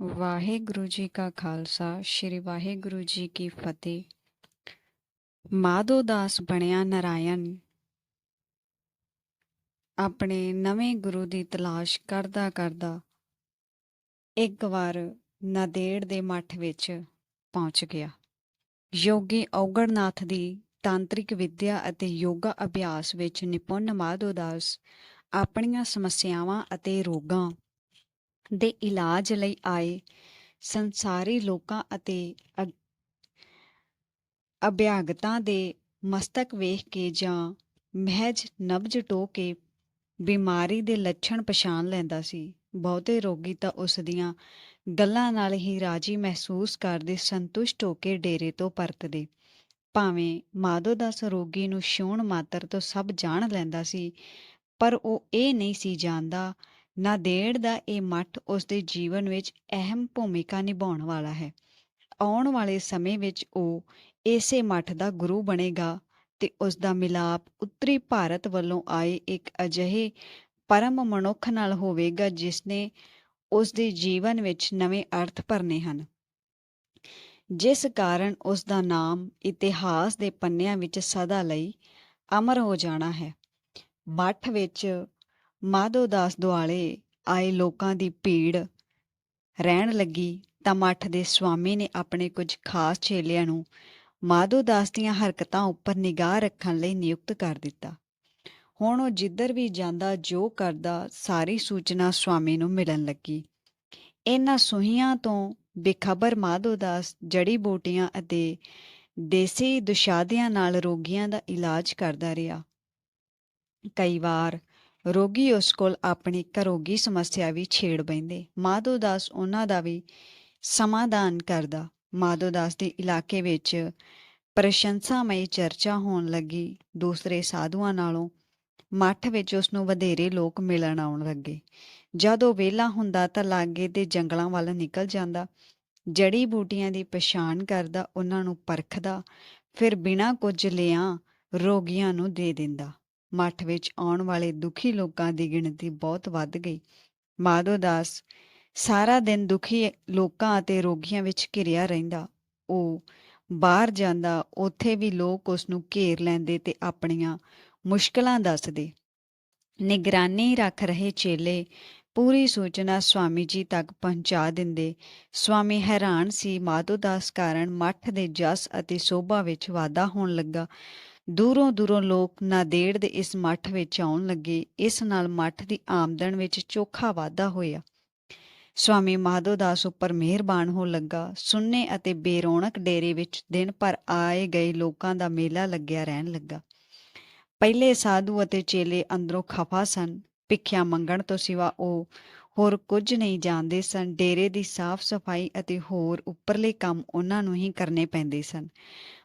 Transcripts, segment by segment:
ਵਾਹਿਗੁਰੂ ਜੀ ਕਾ ਖਾਲਸਾ, ਸ੍ਰੀ ਵਾਹਿਗੁਰੂ ਜੀ ਕੀ ਫਤਿਹ। ਮਾਧੋ ਦਾਸ ਬਣਿਆ ਨਰਾਇਣ। ਆਪਣੇ ਨਵੇਂ ਗੁਰੂ ਦੀ ਤਲਾਸ਼ ਕਰਦਾ ਕਰਦਾ ਇੱਕ ਵਾਰ ਨਦੇੜ ਦੇ ਮੱਠ ਵਿੱਚ ਪਹੁੰਚ ਗਿਆ। ਯੋਗੀ ਔਗੜਨਾਥ ਦੀ ਤਾਂਤਰਿਕ ਵਿਦਿਆ ਅਤੇ ਯੋਗਾ ਅਭਿਆਸ ਵਿੱਚ ਨਿਪੁੰਨ ਮਾਧੋ ਦਾਸ ਆਪਣੀਆਂ ਸਮੱਸਿਆਵਾਂ ਅਤੇ ਰੋਗਾਂ ਦੇ ਇਲਾਜ ਲਈ ਆਏ ਸੰਸਾਰੀ ਲੋਕਾਂ ਅਤੇ ਅਭਿਆਗਤਾਂ ਦੇ ਮਸਤਕ ਵੇਖ ਕੇ ਜਾਂ ਮਹਿਜ ਨਬਜ ਟੋ ਕੇ ਬਿਮਾਰੀ ਦੇ ਲੱਛਣ ਪਛਾਣ ਲੈਂਦਾ ਸੀ। ਬਹੁਤੇ ਰੋਗੀ ਤਾਂ ਉਸ ਦੀਆਂ ਗੱਲਾਂ ਨਾਲ ਹੀ ਰਾਜੀ ਮਹਿਸੂਸ ਕਰਦੇ ਸੰਤੁਸ਼ਟ ਹੋ ਕੇ ਡੇਰੇ ਤੋਂ ਪਰਤਦੇ। ਭਾਵੇਂ ਮਾਧੋ ਦਾਸ ਰੋਗੀ ਨੂੰ ਛੂਹਣ ਮਾਤਰ ਤੋਂ ਸਭ ਜਾਣ ਲੈਂਦਾ ਸੀ, ਪਰ ਉਹ ਇਹ ਨਹੀਂ ਸੀ ਜਾਣਦਾ ਨਾਂਦੇੜ ਦਾ ਇਹ ਮੱਠ ਉਸ ਦੇ ਜੀਵਨ ਵਿੱਚ ਅਹਿਮ ਭੂਮਿਕਾ ਨਿਭਾਉਣ ਵਾਲਾ ਹੈ। ਆਉਣ ਵਾਲੇ ਸਮੇਂ ਵਿੱਚ ਉਹ ਇਸੇ ਮੱਠ ਦਾ ਗੁਰੂ ਬਣੇਗਾ ਤੇ ਉਸ ਦਾ ਮਿਲਾਪ ਉੱਤਰੀ ਭਾਰਤ ਵੱਲੋਂ ਆਏ ਇੱਕ ਅਜਿਹੇ ਪਰਮ ਮਨੁੱਖ ਨਾਲ ਹੋਵੇਗਾ ਜਿਸ ਨੇ ਉਸ ਦੇ ਜੀਵਨ ਵਿੱਚ ਨਵੇਂ ਅਰਥ ਭਰਨੇ ਹਨ। ਜਿਸ ਕਾਰਨ ਉਸ ਦਾ ਨਾਮ ਇਤਿਹਾਸ ਦੇ ਪੰਨਿਆਂ ਵਿੱਚ ਸਦਾ ਲਈ ਅਮਰ ਹੋ ਜਾਣਾ ਹੈ। ਮੱਠ ਵਿੱਚ ਮਾਧੋ ਦਾਸ ਦੁਆਲੇ ਆਏ ਲੋਕਾਂ ਦੀ ਭੀੜ। ਰਹਿਣ ਲੱਗੀ ਤਾਂ ਮੱਠ ਦੇ ਸਵਾਮੀ ਨੇ ਆਪਣੇ ਕੁਝ ਖਾਸ ਚੇਲਿਆਂ ਨੂੰ ਮਾਧੋ ਦਾਸ ਦੀਆਂ ਹਰਕਤਾਂ ਉੱਪਰ ਨਿਗਾਹ ਰੱਖਣ ਲਈ ਨਿਯੁਕਤ ਕਰ ਦਿੱਤਾ। ਹੁਣ ਉਹ ਜਿੱਧਰ ਵੀ ਜਾਂਦਾ, ਜੋ ਕਰਦਾ, ਸਾਰੀ ਸੂਚਨਾ ਸਵਾਮੀ ਨੂੰ ਮਿਲਣ ਲੱਗੀ। ਇਹਨਾਂ ਸੁਹੀਆਂ ਤੋਂ ਬੇਖਬਰ ਮਾਧੋ ਦਾਸ ਜੜੀ ਬੂਟੀਆਂ ਅਤੇ ਦੇਸੀ ਦੁਸ਼ਾਦਿਆਂ ਨਾਲ ਰੋਗੀਆਂ ਦਾ ਇਲਾਜ ਕਰਦਾ ਰਿਹਾ। ਕਈ ਵਾਰ ਰੋਗੀ ਉਸ ਕੋਲ ਆਪਣੀ ਘਰੋਗੀ ਸਮੱਸਿਆ ਵੀ ਛੇੜ ਬੈਂਦੇ। ਮਾਧੋ ਦਾਸ ਉਹਨਾਂ ਦਾ ਵੀ ਸਮਾਧਾਨ ਕਰਦਾ। ਮਾਧੋ ਦਾਸ ਦੇ ਇਲਾਕੇ ਵਿੱਚ ਪ੍ਰਸ਼ੰਸਾਮਈ ਚਰਚਾ ਹੋਣ ਲੱਗੀ। ਦੂਸਰੇ ਸਾਧੂਆਂ ਨਾਲੋਂ ਮੱਠ ਵਿੱਚ ਉਸ ਨੂੰ ਵਧੇਰੇ ਲੋਕ ਮਿਲਣ ਆਉਣ ਲੱਗੇ। ਜਦ ਉਹ ਵਿਹਲਾ ਹੁੰਦਾ ਤਾਂ ਲਾਗੇ ਦੇ ਜੰਗਲਾਂ ਵੱਲ ਨਿਕਲ ਜਾਂਦਾ। ਜੜੀ ਬੂਟੀਆਂ ਦੀ ਪਛਾਣ ਕਰਦਾ, ਉਹਨਾਂ ਨੂੰ ਪਰਖਦਾ, ਫਿਰ ਬਿਨਾਂ ਕੁਝ ਲਿਆਂ ਰੋਗੀਆਂ ਨੂੰ ਦੇ ਦਿੰਦਾ। ਮੱਠ ਵਿੱਚ ਆਉਣ ਵਾਲੇ ਦੁਖੀ ਲੋਕਾਂ ਦੀ ਗਿਣਤੀ ਬਹੁਤ ਵੱਧ ਗਈ। ਮਾਧੋ ਦਾਸ, ਸਾਰਾ ਦਿਨ ਦੁਖੀ ਲੋਕਾਂ ਅਤੇ ਰੋਗੀਆਂ ਵਿੱਚ ਘਿਰਿਆ ਰਹਿੰਦਾ। ਉਹ ਬਾਹਰ ਜਾਂਦਾ, ਉੱਥੇ ਵੀ ਲੋਕ ਉਸ ਨੂੰ ਘੇਰ ਲੈਂਦੇ ਤੇ ਆਪਣੀਆਂ ਮੁਸ਼ਕਲਾਂ ਦੱਸਦੇ। ਨਿਗਰਾਨੀ ਰੱਖ ਰਹੇ ਚੇਲੇ ਪੂਰੀ ਸੂਚਨਾ ਸਵਾਮੀ ਜੀ ਤੱਕ ਪਹੁੰਚਾ ਦਿੰਦੇ। ਸਵਾਮੀ ਹੈਰਾਨ ਸੀ, ਮਾਧੋ ਦਾਸ ਕਾਰਨ ਮੱਠ ਦੇ ਜਸ ਅਤੇ ਸੋਭਾ ਵਿੱਚ ਵਾਧਾ ਹੋਣ ਲੱਗਾ। ਦੂਰੋਂ ਦੂਰੋਂ ਲੋਕ ਨਾਦੇੜ ਦੇ ਇਸ ਮੱਠ ਵਿੱਚ ਆਉਣ ਲੱਗੇ। ਇਸ ਨਾਲ ਮੱਠ ਦੀ ਆਮਦਨ ਵਿੱਚ ਚੋਖਾ ਵਾਧਾ ਹੋਇਆ। ਸਵਾਮੀ ਮਾਧੋ ਦਾਸ ਉੱਪਰ ਮਿਹਰਬਾਨ ਹੋ ਲੱਗਾ। ਸੁੰਨੇ ਅਤੇ ਬੇਰੌਣਕ ਡੇਰੇ ਵਿੱਚ ਦਿਨ ਭਰ ਆਏ ਗਏ ਲੋਕਾਂ ਦਾ ਮੇਲਾ ਲੱਗਿਆ ਰਹਿਣ ਲੱਗਾ। ਪਹਿਲੇ ਸਾਧੂ ਅਤੇ ਚੇਲੇ ਅੰਦਰੋਂ ਖਫਾ ਸਨ। ਭਿੱਖਿਆ ਮੰਗਣ ਤੋਂ ਸਿਵਾ ਉਹ ਹੋਰ ਕੁਝ ਨਹੀਂ ਜਾਣਦੇ ਸਨ। ਡੇਰੇ ਦੀ ਸਾਫ਼ ਸਫ਼ਾਈ ਅਤੇ ਹੋਰ ਉੱਪਰਲੇ ਕੰਮ ਉਹਨਾਂ ਨੂੰ ਹੀ ਕਰਨੇ ਪੈਂਦੇ ਸਨ।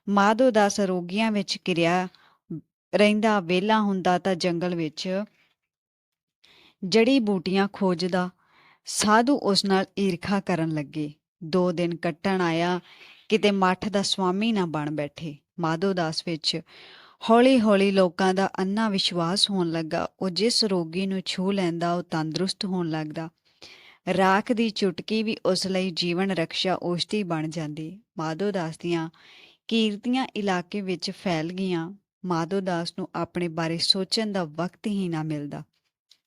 ਮਾਧੋ ਦਾਸ ਰੋਗੀਆਂ ਵਿੱਚ ਕਿਰਿਆ ਰਹਿੰਦਾ ਵੇਲਾ ਹੁੰਦਾ ਤਾਂ ਜੰਗਲ ਵਿੱਚ ਜੜੀ ਬੂਟੀਆਂ ਖੋਜਦਾ। ਸਾਧੂ ਉਸ ਨਾਲ ਈਰਖਾ ਕਰਨ ਲੱਗੇ। ਦੋ ਦਿਨ ਕੱਟਣ ਆਇਆ, ਕਿਤੇ ਮੱਠ ਦਾ ਸਵਾਮੀ ਨਾ ਬਣ ਬੈਠੇ। ਮਾਧੋ ਦਾਸ ਵਿੱਚ ਹੌਲੀ-ਹੌਲੀ ਲੋਕਾਂ ਦਾ ਅੰਨਾ ਵਿਸ਼ਵਾਸ ਹੋਣ ਲੱਗਾ। ਉਹ ਜਿਸ ਰੋਗੀ ਨੂੰ ਛੂ ਲੈਂਦਾ, ਉਹ ਤੰਦਰੁਸਤ ਹੋਣ ਲੱਗਦਾ। ਰਾਖ ਦੀ ਚੁਟਕੀ ਵੀ ਉਸ ਲਈ ਜੀਵਨ ਰੱਖਿਆ ਔਸ਼ਧੀ ਬਣ ਜਾਂਦੀ। ਮਾਧੋ ਦਾਸ ਦੀਆਂ ਕੀਰਤੀਆਂ ਇਲਾਕੇ ਵਿੱਚ ਫੈਲ ਗਈਆਂ। ਮਾਧੋ ਦਾਸ ਨੂੰ ਆਪਣੇ ਬਾਰੇ ਸੋਚਣ ਦਾ ਵਕਤ ਹੀ ਨਾ ਮਿਲਦਾ।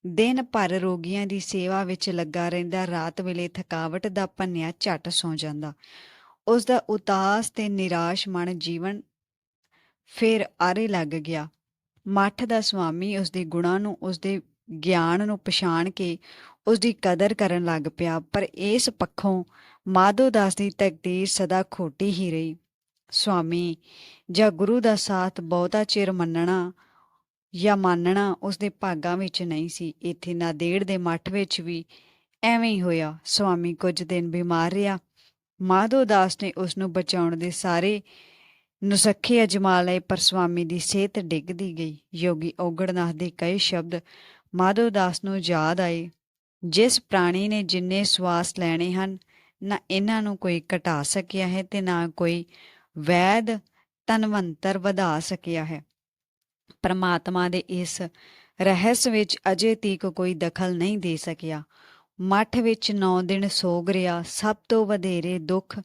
ਦਿਨ ਭਰ ਰੋਗੀਆਂ ਦੀ ਸੇਵਾ ਵਿੱਚ ਲੱਗਾ ਰਹਿੰਦਾ। ਰਾਤ ਵੇਲੇ ਥਕਾਵਟ ਦਾ ਭੰਨਿਆ ਝਟ ਸੌ ਜਾਂਦਾ। ਉਸ ਦਾ ਉਦਾਸ ਤੇ ਨਿਰਾਸ਼ ਮਨ ਜੀਵਨ ਫਿਰ ਆਰੇ ਲੱਗ ਗਿਆ। ਮੱਠ ਦਾ ਸੁਆਮੀ ਉਸ ਦੇ ਗੁਣਾਂ ਨੂੰ ਉਸ ਦੇ ਗਿਆਨ ਨੂੰ ਪਛਾਣ ਕੇ ਉਸ ਦੀ ਕਦਰ ਕਰਨ ਲੱਗ ਪਿਆ, ਪਰ ਇਸ ਪੱਖੋਂ ਮਾਧੋ ਦਾਸ ਦੀ ਤਕਦੀਰ ਸਦਾ ਖੋਟੀ ਹੀ ਰਹੀ। ਸੁਆਮੀ, ਜਾਂ ਗੁਰੂ ਦਾ ਸਾਥ ਬਹੁਤਾ ਚਿਰ ਮੰਨਣਾ ਜਾਂ ਮੰਨਣਾ ਉਸ ਦੇ ਭਾਗਾਂ ਵਿੱਚ ਨਹੀਂ ਸੀ, ਇੱਥੇ ਨਾਦੇੜ ਦੇ ਮੱਠ ਵਿੱਚ ਵੀ ਐਵੇਂ ਹੀ ਹੋਇਆ। ਸੁਆਮੀ ਕੁਝ ਦਿਨ ਬਿਮਾਰ ਰਿਹਾ। ਮਾਧੋ ਦਾਸ ਨੇ ਉਸ ਨੂੰ ਬਚਾਉਣ ਦੇ ਸਾਰੇ ਨੁਸਖੇ ਅਜਮਾ ਲਏ ਪਰ ਸੁਆਮੀ ਦੀ ਸਿਹਤ ਡਿੱਗਦੀ ਗਈ। ਯੋਗੀ ਔਗੜਨਾਥ ਦੇ ਕਈ ਸ਼ਬਦ ਮਾਧੋ ਦਾਸ ਨੂੰ ਯਾਦ ਆਏ। ਜਿਸ ਪ੍ਰਾਣੀ ਨੇ ਜਿੰਨੇ ਸਵਾਸ ਲੈਣੇ ਹਨ, ਨਾ ਇਹਨਾਂ ਨੂੰ ਕੋਈ ਘਟਾ ਸਕਿਆ ਹੈ ਤੇ ਨਾ ਕੋਈ ਵੈਦ ਤਨਵੰਤਰ ਵਧਾ ਸਕਿਆ ਹੈ। ਪਰਮਾਤਮਾ ਦੇ ਇਸ ਰਹੱਸ ਵਿੱਚ ਅਜੇ ਤੀਕ ਕੋਈ ਦਖਲ ਨਹੀਂ ਦੇ ਸਕਿਆ। ਮੱਠ ਵਿੱਚ 9 ਦਿਨ ਸੋਗ ਰਿਹਾ, ਸਭ ਤੋਂ ਵਧੇਰੇ ਦੁੱਖ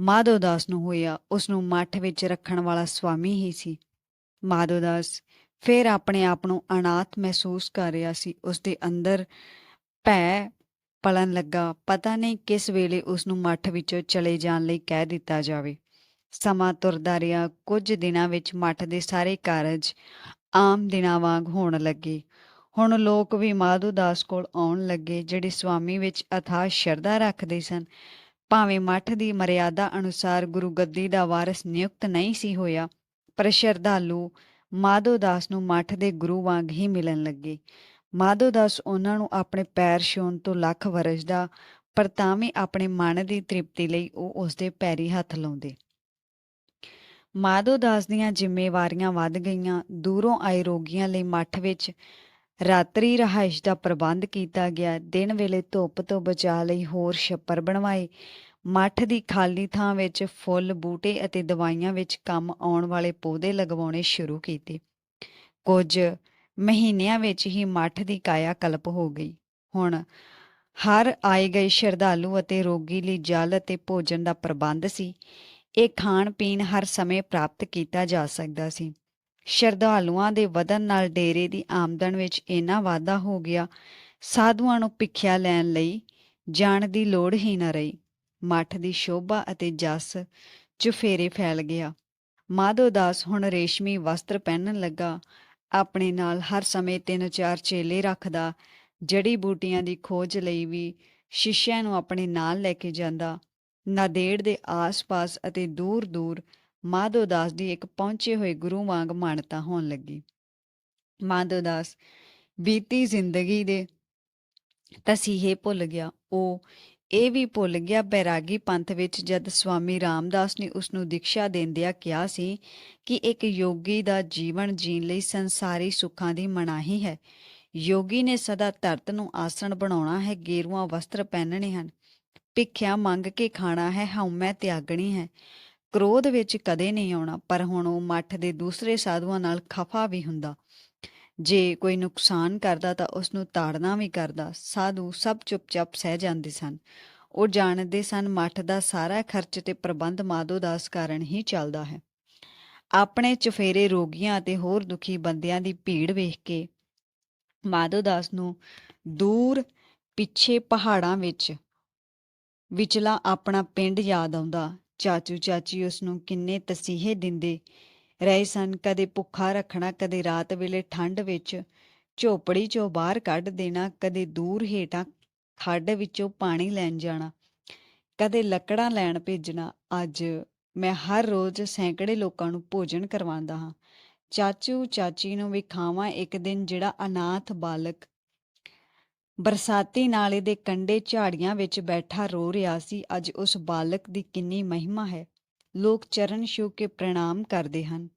ਮਾਧੋਦਾਸ ਨੂੰ ਹੋਇਆ ਉਸ ਨੂੰ ਮੱਠ ਵਿੱਚ ਰੱਖਣ ਵਾਲਾ ਸਵਾਮੀ ਹੀ ਸੀ। ਮਾਧੋਦਾਸ ਫਿਰ ਆਪਣੇ ਆਪ ਨੂੰ ਅਨਾਥ ਮਹਿਸੂਸ ਕਰ ਰਿਹਾ ਸੀ। ਉਸ ਦੇ ਅੰਦਰ ਭੈ ਪਲਣ ਲੱਗਾ। ਪਤਾ ਨਹੀਂ ਕਿਸ ਵੇਲੇ ਉਸ ਨੂੰ ਮੱਠ ਵਿੱਚੋਂ ਚਲੇ ਜਾਣ ਲਈ ਕਹਿ ਦਿੱਤਾ ਜਾਵੇ। ਸਮਾਂ ਤੁਰਦਾ ਰਿਹਾ। ਕੁਝ ਦਿਨਾਂ ਵਿੱਚ ਮੱਠ ਦੇ ਸਾਰੇ ਕਾਰਜ ਆਮ ਦਿਨਾਂ ਵਾਂਗ ਹੋਣ ਲੱਗੇ। ਹੁਣ ਲੋਕ ਵੀ ਮਾਧੂ ਦਾਸ ਕੋਲ ਆਉਣ ਲੱਗੇ, ਜਿਹੜੇ ਸਵਾਮੀ ਵਿੱਚ ਅਥਾਹ ਸ਼ਰਧਾ ਰੱਖਦੇ ਸਨ। ਭਾਵੇਂ ਮੱਠ ਦੀ ਮਰਿਆਦਾ ਅਨੁਸਾਰ ਗੁਰੂ ਗੱਦੀ ਦਾ ਵਾਰਿਸ ਨਿਯੁਕਤ ਨਹੀਂ ਸੀ ਹੋਇਆ, ਪਰ ਸ਼ਰਧਾਲੂ ਮਾਧੋਦਾਸ ਨੂੰ ਮੱਠ ਦੇ ਗੁਰੂ ਵਾਂਗ ਹੀ ਮਿਲਣ ਲੱਗੇ। ਮਾਧੋਦਾਸ ਉਹਨਾਂ ਨੂੰ ਆਪਣੇ ਪੈਰ ਛੂਹਣ ਤੋਂ ਲੱਖ ਵਰਜਦਾ ਪਰ ਤਾਂ ਵੀ ਆਪਣੇ ਮਨ ਦੀ ਤ੍ਰਿਪਤੀ ਲਈ ਉਹ ਉਸ ਦੇ ਪੈਰੀ ਹੱਥ ਲਾਉਂਦੇ। ਮਾਧੋਦਾਸ ਦੀਆਂ ਜ਼ਿੰਮੇਵਾਰੀਆਂ ਵੱਧ ਗਈਆਂ। ਦੂਰੋਂ ਆਏ ਰੋਗੀਆਂ ਲਈ ਮੱਠ ਵਿੱਚ ਰਾਤਰੀ ਰਹਾਇਸ਼ ਦਾ ਪ੍ਰਬੰਧ ਕੀਤਾ ਗਿਆ। ਦਿਨ ਵੇਲੇ ਧੁੱਪ ਤੋਂ ਬਚਾ ਲਈ ਹੋਰ ਛੱਪਰ ਬਣਵਾਏ। ਮੱਠ ਦੀ ਖਾਲੀ ਥਾਂ ਵਿੱਚ ਫੁੱਲ, ਬੂਟੇ ਅਤੇ ਦਵਾਈਆਂ ਵਿੱਚ ਕੰਮ ਆਉਣ ਵਾਲੇ ਪੌਦੇ ਲਗਵਾਉਣੇ ਸ਼ੁਰੂ ਕੀਤੇ। ਕੁਝ ਮਹੀਨਿਆਂ ਵਿੱਚ ਹੀ ਮੱਠ ਦੀ ਕਾਇਆ ਕਲਪ ਹੋ ਗਈ। ਹੁਣ ਹਰ ਆਏ ਗਏ ਸ਼ਰਧਾਲੂ ਅਤੇ ਰੋਗੀ ਲਈ ਜਲ ਅਤੇ ਭੋਜਨ ਦਾ ਪ੍ਰਬੰਧ ਸੀ। ਇਹ ਖਾਣ ਪੀਣ ਹਰ ਸਮੇਂ ਪ੍ਰਾਪਤ ਕੀਤਾ ਜਾ ਸਕਦਾ ਸੀ। ਸ਼ਰਧਾਲੂਆਂ ਦੇ ਵਧਣ ਨਾਲ ਡੇਰੇ ਦੀ ਆਮਦਨ ਵਿੱਚ ਇੰਨਾ ਵਾਧਾ ਹੋ ਗਿਆ, ਸਾਧੂਆਂ ਨੂੰ ਭਿੱਖਿਆ ਲੈਣ ਲਈ ਜਾਣ ਦੀ ਲੋੜ ਹੀ ਨਾ ਰਹੀ। ਮੱਠ ਦੀ ਸ਼ੋਭਾ ਅਤੇ ਜਸ ਚੁਫੇਰੇ ਫੈਲ ਗਿਆ। ਮਾਧੋਦਾਸ ਹੁਣ ਰੇਸ਼ਮੀ ਵਸਤਰ ਪਹਿਨਣ ਲੱਗਾ। ਆਪਣੇ ਨਾਲ ਹਰ ਸਮੇਂ ਤਿੰਨ ਚਾਰ ਚੇਲੇ ਰੱਖਦਾ, ਜੜੀ ਬੂਟੀਆਂ ਦੀ ਖੋਜ ਲਈ ਵੀ ਸ਼ਿਸ਼ਿਆਂ ਨੂੰ ਆਪਣੇ ਨਾਲ ਲੈ ਕੇ ਜਾਂਦਾ। ਨਾਦੇੜ ਦੇ ਆਸ-ਪਾਸ ਅਤੇ ਦੂਰ-ਦੂਰ ਮਾਧੋਦਾਸ ਦੀ ਇੱਕ ਪਹੁੰਚੇ ਹੋਏ ਗੁਰੂ ਵਾਂਗ ਮਾਨਤਾ ਹੋਣ ਲੱਗੀ। ਮਾਧੋਦਾਸ ਬੀਤੀ ਜ਼ਿੰਦਗੀ ਦੇ ਤਸੀਹੇ ਭੁੱਲ ਗਿਆ। ਉਹ ਇਹ ਵੀ ਭੁੱਲ ਗਿਆ, ਬੈਰਾਗੀ ਪੰਥ ਵਿੱਚ ਜਦ ਸਵਾਮੀ ਰਾਮਦਾਸ ਨੇ ਉਸ ਨੂੰ ਦੀਕਸ਼ਾ ਦੇਂਦਿਆਂ ਕਿਹਾ ਸੀ ਕਿ ਇੱਕ ਯੋਗੀ ਦਾ ਜੀਵਨ ਜੀਣ ਲਈ ਸੰਸਾਰੀ ਸੁੱਖਾਂ ਦੀ ਮਨਾਹੀ ਹੈ। ਯੋਗੀ ਨੇ ਸਦਾ ਧਰਤ ਨੂੰ ਆਸਣ ਬਣਾਉਣਾ ਹੈ, ਗੇਰੂਆਂ, ਵਸਤਰ ਪਹਿਨਣੇ ਹਨ। ਭਿੱਖਿਆ ਮੰਗ ਕੇ ਖਾਣਾ ਹੈ, ਹਉਮੈ ਤਿਆਗਣੀ ਹੈ। ਕ੍ਰੋਧ ਵਿੱਚ ਕਦੇ ਨਹੀਂ ਆਉਣਾ, ਪਰ ਹੁਣ ਉਹ ਮੱਠ ਦੇ ਦੂਸਰੇ ਸਾਧੂਆਂ ਨਾਲ ਖਫਾ ਵੀ ਹੁੰਦਾ। ਜੇ ਕੋਈ ਨੁਕਸਾਨ ਕਰਦਾ ਤਾਂ ਉਸ ਨੂੰ ਤਾੜਨਾ ਵੀ ਕਰਦਾ। ਸਾਧੂ ਸਭ ਚੁੱਪਚਾਪ ਸਹਿ ਜਾਂਦੇ ਸਨ। ਉਹ ਜਾਣਦੇ ਸਨ ਮੱਠ ਦਾ ਸਾਰਾ ਖਰਚ ਤੇ ਪ੍ਰਬੰਧ ਮਾਧੋ ਦਾਸ ਕਾਰਨ ਹੀ ਚੱਲਦਾ ਹੈ। ਆਪਣੇ ਚਫੇਰੇ ਰੋਗੀਆਂ ਅਤੇ ਹੋਰ ਦੁਖੀ ਬੰਦਿਆਂ ਦੀ ਭੀੜ ਵੇਖ ਕੇ ਮਾਧੋ ਦਾਸ ਨੂੰ ਦੂਰ ਪਿੱਛੇ ਪਹਾੜਾਂ ਵਿੱਚ ਵਿਚਲਾ ਆਪਣਾ ਪਿੰਡ ਯਾਦ ਆਉਂਦਾ। ਚਾਚੂ ਚਾਚੀ ਉਸ ਨੂੰ ਕਿੰਨੇ ਤਸੀਹੇ ਦਿੰਦੇ। ਰਹੇ ਸਨ ਕਦੇ ਭੁੱਖਾ ਰੱਖਣਾ, ਕਦੇ ਰਾਤ ਵੇਲੇ ਠੰਡ ਵਿੱਚ। ਝੋਪੜੀ ਚੋਂ ਬਾਹਰ ਕੱਢ ਦੇਣਾ, ਕਦੇ ਦੂਰ ਹੇਠਾਂ ਖੱਡ ਵਿੱਚੋਂ ਪਾਣੀ ਲੈਣ ਜਾਣਾ, ਕਦੇ ਲੱਕੜਾਂ ਲੈਣ ਭੇਜਣਾ। ਅੱਜ ਮੈਂ ਹਰ ਰੋਜ਼ ਸੈਂਕੜੇ ਲੋਕਾਂ ਨੂੰ ਭੋਜਨ ਕਰਵਾਉਂਦਾ ਹਾਂ। ਚਾਚੂ ਚਾਚੀ ਨੂੰ ਵਿਖਾਵਾਂ ਇੱਕ ਦਿਨ ਜਿਹੜਾ ਅਨਾਥ ਬਾਲਕ ਬਰਸਾਤੀ ਨਾਲੇ ਦੇ ਕੰਢੇ ਝਾੜੀਆਂ ਵਿੱਚ ਬੈਠਾ ਰੋ ਰਿਹਾ ਸੀ। ਅੱਜ ਉਸ ਬਾਲਕ ਦੀ ਕਿੰਨੀ ਮਹਿਮਾ ਹੈ। ਲੋਕ ਚਰਨ ਛੂ ਕੇ ਪ੍ਰਣਾਮ ਕਰਦੇ ਹਨ।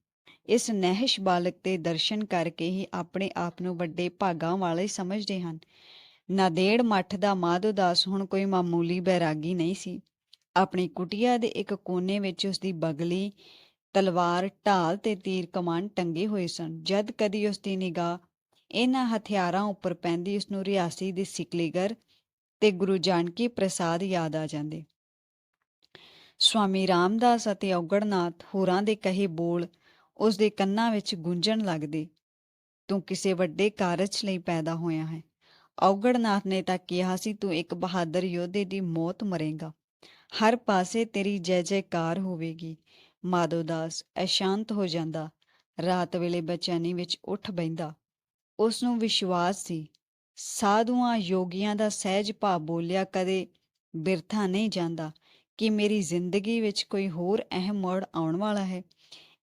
ਇਸ ਨਹਿਸ਼ ਬਾਲਕ ਦੇ ਦਰਸ਼ਨ ਕਰਕੇ ਹੀ ਆਪਣੇ ਆਪ ਨੂੰ ਵੱਡੇ ਭਾਗਾਂ ਵਾਲੇ ਸਮਝਦੇ ਹਨ। ਨਾਦੇੜ ਮੱਠ ਦਾ ਮਾਧੋਦਾਸ ਹੁਣ ਕੋਈ ਮਾਮੂਲੀ ਬੈਰਾਗੀ ਨਹੀਂ ਸੀ। ਆਪਣੀ ਕੁਟੀਆ ਦੇ ਇੱਕ ਕੋਨੇ ਵਿੱਚ ਉਸ ਦੀ ਬਗਲੀ, ਤਲਵਾਰ, ਢਾਲ ਤੇ ਤੀਰ ਕਮਾਨ ਟੰਗੇ ਹੋਏ ਸਨ। ਜਦ ਕਦੀ ਉਸ ਦੀ ਨਿਗਾਹ ਇਹਨਾਂ ਹਥਿਆਰਾਂ ਉੱਪਰ ਪੈਂਦੀ ਉਸ ਨੂੰ ਰਿਆਸੀ ਦੀ ਸਿਕਲੀਗਰ ਤੇ ਗੁਰੂ ਜਾਨਕੀ ਪ੍ਰਸਾਦ ਯਾਦ ਆ ਜਾਂਦੇ। ਸਵਾਮੀ ਰਾਮਦਾਸ ਅਤੇ ਔਗੜਨਾਥ ਹੋਰਾਂ ਦੇ ਕਹੇ ਬੋਲ ਉਸ ਦੇ ਕੰਨਾਂ ਵਿੱਚ ਗੂੰਜਣ ਲੱਗਦੇ, ਤੂੰ ਕਿਸੇ ਵੱਡੇ ਕਾਰਜ ਲਈ ਪੈਦਾ ਹੋਇਆ ਹੈ। ਔਗੜਨਾਥ ਨੇ ਤਾਂ ਕਿਹਾ ਸੀ, ਤੂੰ ਇੱਕ ਬਹਾਦਰ ਯੋਧੇ ਦੀ ਮੌਤ ਮਰੇਗਾ। ਹਰ ਪਾਸੇ ਤੇਰੀ ਜੈ ਜੈਕਾਰ ਹੋਵੇਗੀ। ਮਾਧੋਦਾਸ ਅਸ਼ਾਂਤ ਹੋ ਜਾਂਦਾ। ਰਾਤ ਵੇਲੇ ਬੇਚੈਨੀ ਵਿੱਚ ਉੱਠ ਬੈਂਦਾ ਉਸ ਨੂੰ ਵਿਸ਼ਵਾਸ ਸੀ। ਸਾਧੂਆਂ ਯੋਗੀਆਂ ਦਾ ਸਹਿਜ ਭਾਵ ਬੋਲਿਆ ਕਦੇ ਬਿਰਥਾ ਨਹੀਂ ਜਾਂਦਾ ਕਿ ਮੇਰੀ ਜ਼ਿੰਦਗੀ ਵਿੱਚ ਕੋਈ ਹੋਰ ਅਹਿਮ ਮੋੜ ਆਉਣ ਵਾਲਾ ਹੈ।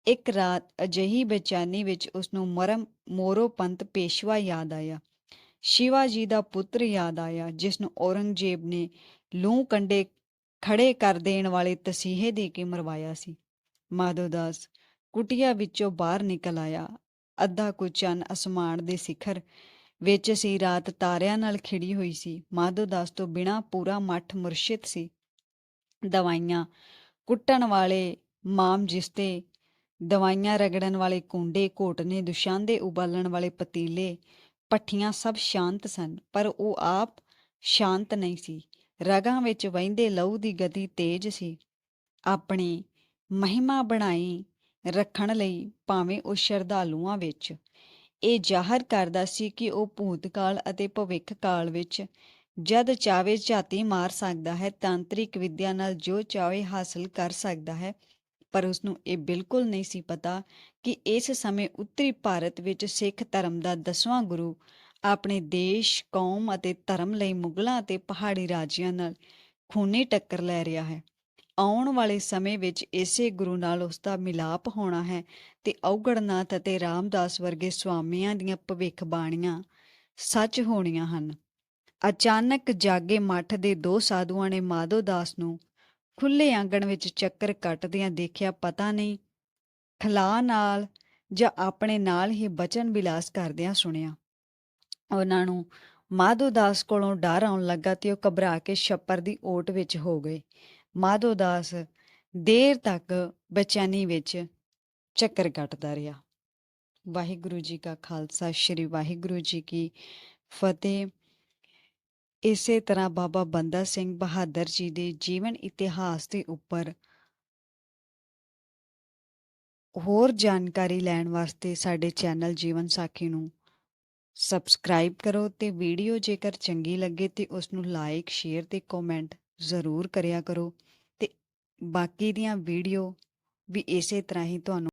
ਇੱਕ ਰਾਤ ਅਜਿਹੀ ਬੇਚੈਨੀ ਵਿੱਚ ਉਸ ਨੂੰ ਮਰਮ ਮੋਰੋ ਪੰਤ ਪੇਸ਼ਵਾ ਯਾਦ ਆਇਆ। ਸ਼ਿਵਾ ਜੀ ਦਾ ਪੁੱਤਰ ਯਾਦ ਆਇਆ, ਜਿਸ ਨੂੰ ਔਰੰਗਜ਼ੇਬ ਨੇ ਲੂੰ ਕੰਡੇ ਖੜੇ ਕਰ ਦੇਣ ਵਾਲੇ ਤਸੀਹੇ ਦੇ ਕੇ ਮਰਵਾਇਆ ਸੀ। ਮਾਧੋਦਾਸ ਕੁਟੀਆ ਵਿੱਚੋਂ ਬਾਹਰ ਨਿਕਲ ਆਇਆ। ਅੱਧਾ ਕੁ ਚੰਨ ਅਸਮਾਨ ਦੇ ਸਿਖਰ ਵਿੱਚ ਸੀ, ਰਾਤ ਤਾਰਿਆਂ ਨਾਲ ਖਿੜੀ ਹੋਈ ਸੀ। ਮਾਧੋ ਦਾਸ ਤੋਂ ਬਿਨਾ ਪੂਰਾ ਮੱਠ ਮੁਰਸ਼ਿਦ ਸੀ। ਦਵਾਈਆਂ ਕੁੱਟਣ ਵਾਲੇ ਮਾਮ ਜਿਸਤੇ, ਦਵਾਈਆਂ ਰਗੜਨ ਵਾਲੇ ਕੁੰਡੇ, ਘੋਟਨੇ, ਦੁਸ਼ਾਂਦੇ ਉਬਾਲਣ ਵਾਲੇ ਪਤੀਲੇ ਪੱਠੀਆਂ ਸਭ ਸ਼ਾਂਤ ਸਨ, ਪਰ ਉਹ ਆਪ ਸ਼ਾਂਤ ਨਹੀਂ ਸੀ। ਰਗਾਂ ਵਿੱਚ ਵਹਿੰਦੇ ਲਹੂ ਦੀ ਗਤੀ ਤੇਜ਼ ਸੀ। ਆਪਣੀ ਮਹਿਮਾ ਬਣਾਈ ਰੱਖਣ ਲਈ ਭਾਵੇਂ ਉਹ ਸ਼ਰਧਾਲੂਆਂ ਵਿੱਚ। ਇਹ ਜ਼ਾਹਰ ਕਰਦਾ ਸੀ ਕਿ ਉਹ ਭੂਤਕਾਲ ਅਤੇ ਭਵਿੱਖ ਕਾਲ ਵਿੱਚ ਜਦ ਚਾਵੇ ਝਾਤੀ ਮਾਰ ਸਕਦਾ ਹੈ, ਤਾਂਤਰਿਕ ਵਿਦਿਆ ਨਾਲ ਜੋ ਚਾਵੇ ਹਾਸਲ ਕਰ ਸਕਦਾ ਹੈ, ਪਰ ਉਸ ਨੂੰ ਇਹ ਬਿਲਕੁਲ ਨਹੀਂ ਸੀ ਪਤਾ ਕਿ ਇਸ ਸਮੇਂ ਉੱਤਰੀ ਭਾਰਤ ਵਿੱਚ ਸਿੱਖ ਧਰਮ ਦਾ ਦਸਵਾਂ ਗੁਰੂ ਆਪਣੇ ਦੇਸ਼, ਕੌਮ ਅਤੇ ਧਰਮ ਲਈ ਮੁਗਲਾਂ ਅਤੇ ਪਹਾੜੀ ਰਾਜਿਆਂ ਨਾਲ ਖੂਨੀ ਟੱਕਰ ਲੈ ਰਿਹਾ ਹੈ। ਆਉਣ ਵਾਲੇ ਸਮੇਂ ਵਿੱਚ ਇਸੇ ਗੁਰੂ ਨਾਲ ਉਸ ਦਾ ਮਿਲਾਪ ਹੋਣਾ ਹੈ ਤੇ ਔਗੜਨਾਥ ਅਤੇ ਰਾਮਦਾਸ ਵਰਗੇ ਸੁਆਮੀਆਂ ਦੀਆਂ ਭਵਿੱਖਬਾਣੀਆਂ ਸੱਚ ਹੋਣੀਆਂ ਹਨ। ਅਚਾਨਕ ਜਾਗੇ ਮੱਠ ਦੇ ਦੋ ਸਾਧੂਆਂ ਨੇ ਮਾਧੋ ਦਾਸ ਨੂੰ ਖੁੱਲੇ ਆਂਗਣ ਵਿੱਚ ਚੱਕਰ ਕੱਟਦਿਆਂ ਦੇਖਿਆ ਪਤਾ ਨਹੀਂ, ਖਲਾ ਨਾਲ ਜਾਂ ਆਪਣੇ ਨਾਲ ਹੀ ਬਚਨ ਵਿਲਾਸ ਕਰਦਿਆਂ ਸੁਣਿਆ। ਉਹਨਾਂ ਨੂੰ ਮਾਧੋ ਦਾਸ ਕੋਲੋਂ ਡਰ ਆਉਣ ਲੱਗਾ ਤੇ ਉਹ ਘਬਰਾ ਕੇ ਛੱਪਰ ਦੀ ਓਟ ਵਿੱਚ ਹੋ ਗਏ। ਮਾਧੋ ਦਾਸ ਦੇਰ ਤੱਕ ਬੇਚੈਨੀ ਵਿੱਚ ਚੱਕਰ ਕੱਟਦਾ ਰਿਹਾ। ਵਾਹਿਗੁਰੂ ਜੀ ਕਾ ਖਾਲਸਾ, ਸ੍ਰੀ ਵਾਹਿਗੁਰੂ ਜੀ ਕੀ ਫਤਿਹ। ਇਸੇ ਤਰ੍ਹਾਂ ਬਾਬਾ ਬੰਦਾ ਸਿੰਘ ਬਹਾਦਰ ਜੀ ਦੇ ਜੀਵਨ ਇਤਿਹਾਸ ਦੇ ਉੱਪਰ ਹੋਰ ਜਾਣਕਾਰੀ ਲੈਣ ਵਾਸਤੇ ਸਾਡੇ ਚੈਨਲ ਜੀਵਨ ਸਾਖੀ ਨੂੰ ਸਬਸਕ੍ਰਾਈਬ ਕਰੋ ਤੇ ਵੀਡੀਓ ਜੇਕਰ ਚੰਗੀ ਲੱਗੇ ਤੇ ਉਸ ਨੂੰ ਲਾਈਕ ਸ਼ੇਅਰ ਤੇ ਕਮੈਂਟ ਜ਼ਰੂਰ ਕਰਿਆ ਕਰੋ ਤੇ ਬਾਕੀ ਦੀਆਂ ਵੀਡੀਓ ਵੀ ਇਸੇ ਤਰ੍ਹਾਂ ਹੀ ਤੁਹਾਨੂੰ